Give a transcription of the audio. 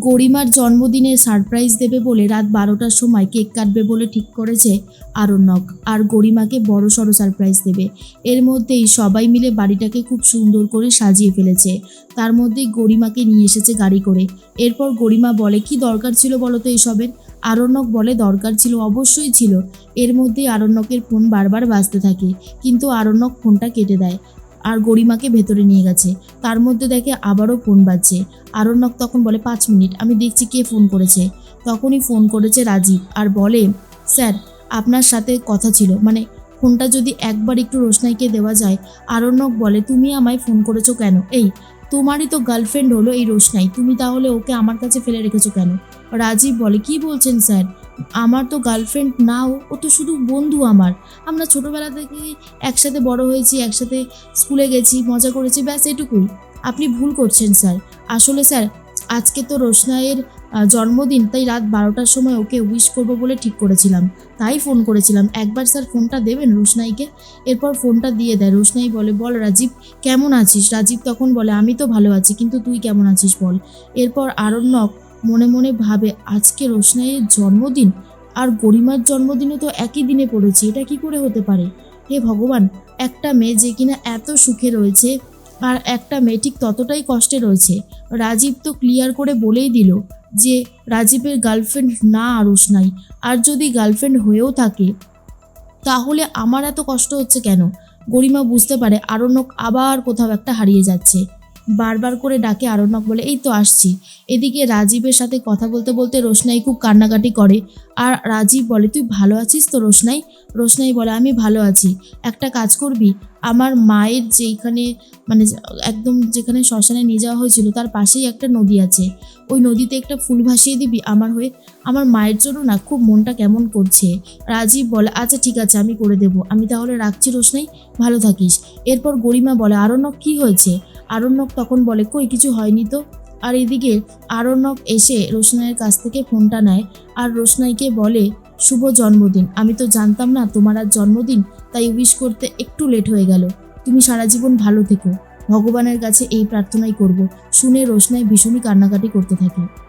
গরিমার জন্মদিনে সারপ্রাইজ দেবে বলে রাত বারোটার সময় কেক কাটবে বলে ঠিক করেছে আরণ্যক। আর গরিমাকে বড় সড়ো সারপ্রাইজ দেবে। এর মধ্যেই সবাই মিলে বাড়িটাকে খুব সুন্দর করে সাজিয়ে ফেলেছে। তার মধ্যেই গরিমাকে নিয়ে এসেছে গাড়ি করে। এরপর গরিমা বলে, কি দরকার ছিল বলো তো এসবের? আরণ্যক বলে, দরকার ছিল, অবশ্যই ছিল। এর মধ্যেই আরণ্যকের ফোন বারবার বাজতে থাকে। কিন্তু আরণ্যক ফোনটা কেটে দেয়। আর গরিমাকে ভেতরে নিয়ে গেছে। তার মধ্যে দেখে আবারও ফোন বাজছে। আরণ্যক তখন বলে, পাঁচ মিনিট, আমি দেখছি কে ফোন করেছে। তখনই ফোন করেছে রাজীব আর বলে, স্যার, আপনার সাথে কথা ছিল। মানে ফোনটা যদি একবার একটু রোশনাইকে দেওয়া যায়, আরণ্যক বলে, তুমি আমায় ফোন করেছ কেন? এই তোমারই তো গার্লফ্রেন্ড হলো এই রোশনাই। তুমি তাহলে ওকে আমার কাছে ফেলে রেখেছো কেন? রাজীব বলে, কি বলছেন স্যার? আমার তো গার্লফ্রেন্ড নাও, ও তো শুধু বন্ধু আমার। আমরা ছোটোবেলা থেকে একসাথে বড় হয়েছি, একসাথে স্কুলে গেছি, মজা করেছি, ব্যাস এটুকুই। আপনি ভুল করছেন স্যার। আসলে স্যার আজকে তো রোশনাইয়ের জন্মদিন, তাই রাত বারোটার সময় ওকে উইশ করব বলে ঠিক করেছিলাম। তাই ফোন করেছিলাম। একবার স্যার ফোনটা দেবেন রোশনাইকে, এরপর ফোনটা দিয়ে দেয়। রোশনাই বলে, বল রাজীব, কেমন আছিস? রাজীব তখন বলে, আমি তো ভালো আছি, কিন্তু তুই কেমন আছিস বল? এরপর আরণ্যক মনে মনে ভাবে, আজকে রোশনাইয়ের জন্মদিন? আর গরিমার জন্মদিনও তো একই দিনে পড়েছে, এটা কি করে হতে পারে? হে ভগবান, একটা মেয়ে যে কিনা এত সুখে রয়েছে আর একটা মেয়ে ঠিক ততটাই কষ্টে রয়েছে। রাজীব তো ক্লিয়ার করে বলেই দিল যে, রাজীবের গার্লফ্রেন্ড না আরুষ নাই। আর যদি গার্লফ্রেন্ড হয়েও থাকে, তাহলে আমার এত কষ্ট হচ্ছে কেন? গরিমা বুঝতে পারে, আরণ্যক আবার কোথাও একটা হারিয়ে যাচ্ছে। বারবার করে ডাকে আরণ্যক বলে, এই তো আসছি। এদিকে রাজীবের সাথে কথা বলতে বলতে রোশনাই খুব কান্নাকাটি করে। আর রাজীব বলে, তুই ভালো আছিস তো রোশনাই? রোশনাই বলে, আমি ভালো আছি। একটা কাজ করবি, আমার মায়ের যেইখানে মানে একদম যেখানে শ্মশানে নিয়ে যাওয়া হয়েছিল, তার পাশেই একটা নদী আছে। ওই নদীতে একটা ফুল ভাসিয়ে দিবি আমার হয়ে। আমার মায়ের জন্য না খুব মনটা কেমন করছে। রাজীব বলে আচ্ছা ঠিক আছে, আমি করে দেবো। আমি তাহলে রাখছি রোশনাই। ভালো থাকিস। এরপর গরিমা বলে, আরণ্যক, কি হয়েছে? আরণ্যক তখন বলে, কই, কিছু হয়নি তো? আর এদিকে আরণ্যক এসে রোশনাইয়ের কাছ থেকে ফোনটা নেয় আর রোশনাইকে বলে, শুভ জন্মদিন। আমি তো জানতাম না তোমার আর জন্মদিন, তাই উইশ করতে একটু লেট হয়ে গেল। তুমি সারা জীবন ভালো থেকো। ভগবানের কাছে এই প্রার্থনাই করব। শুনে রোশনাই ভীষণই কান্নাকাটি করতে থাকে।